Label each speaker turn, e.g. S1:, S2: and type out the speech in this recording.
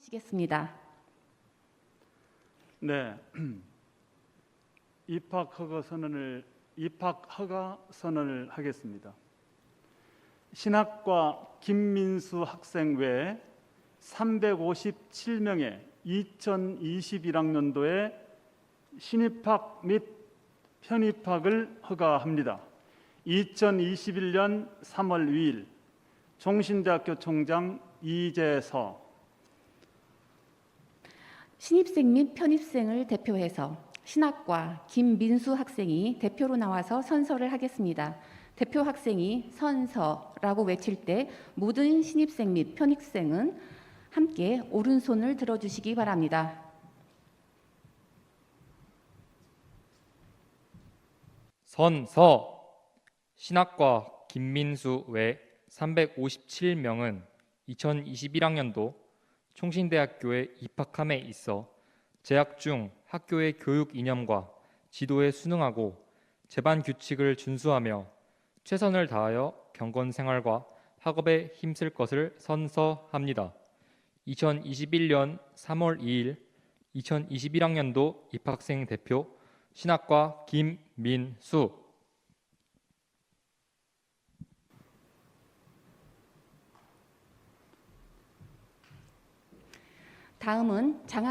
S1: 시겠습니다.
S2: 네. 입학 허가 선언을 입학 허가 선언을 하겠습니다. 신학과 김민수 학생 외 357명의 2021학년도에 신입학 및 편입학을 허가합니다. 2021년 3월 2일 종신대학교 총장 이재서
S1: 신입생 및 편입생을 대표해서 신학과 김민수 학생이 대표로 나와서 선서를 하겠습니다. 대표 학생이 선서라고 외칠 때 모든 신입생 및 편입생은 함께 오른손을 들어주시기 바랍니다.
S3: 선서 신학과 김민수 외 357명은 2021학년도 총신대학교에 입학함에 있어 재학 중 학교의 교육 이념과 지도에 순응하고 제반 규칙을 준수하며 최선을 다하여 경건 생활과 학업에 힘쓸 것을 선서합니다. 2021년 3월 2일 2021학년도 입학생 대표 신학과 김민수
S1: 다음은 장학